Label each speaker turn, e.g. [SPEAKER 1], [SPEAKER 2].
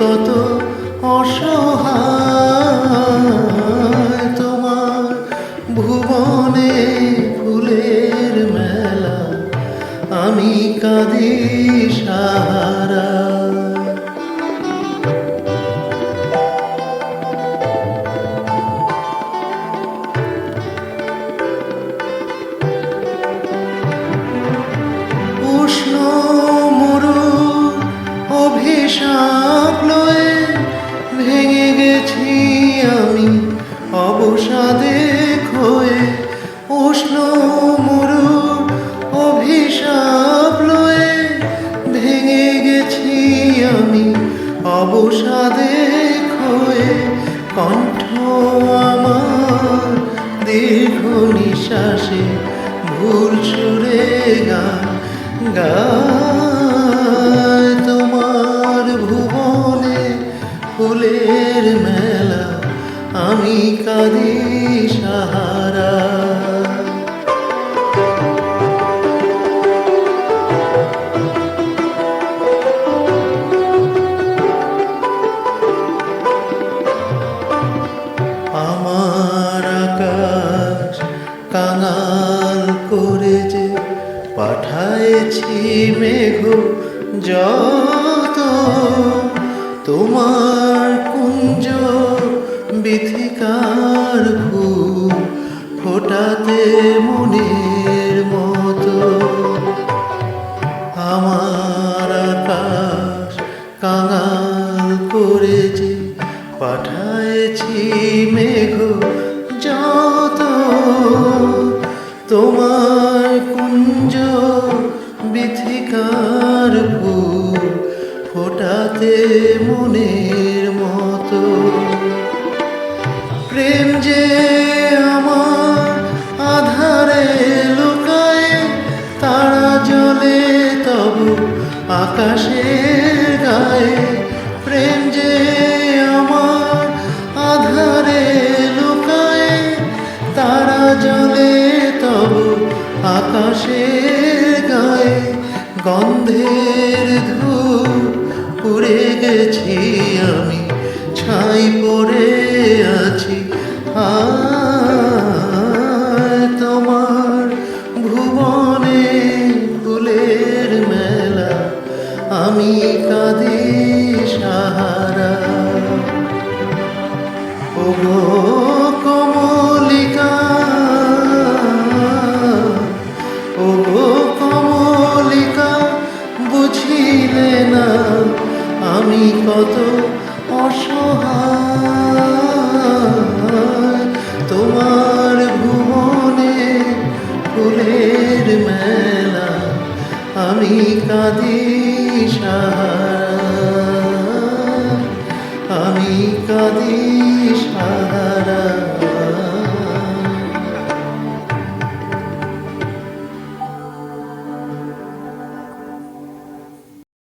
[SPEAKER 1] কত অসহায় তোমার ভুবনে ফুলের মেলা আমি কাঁদি সাহারা। অবসাদে খয়ে কণ্ঠ আমার দীর্ঘ নিঃশ্বাসে ভুল সুরে গান গায় তোমার ভুবনে ফুলের পাঠাইছি মেঘ যত। তোমার কুঞ্জ বিথিকার ফোটাতে মনের মতো। আমার আকাশ কাঙাল করে যে পাঠাইছি মেঘ যত। তোমার কুঞ্জ বিথিকার ফোটাতে মনের মতো। প্রেম যে আমার আধারে লুকায়, তারা জলে তবু আকাশের গায়ে। গন্ধের ধূপ পুড়ে গেছি আমি, ছাই পড়ে আছি। তোমার ভুবনে ফুলের মেলা, আমি কাঁদি সাহারা। ওগো কত অসহায়। তোমার ভুবনে ফুলের মেলা আমি কাঁদি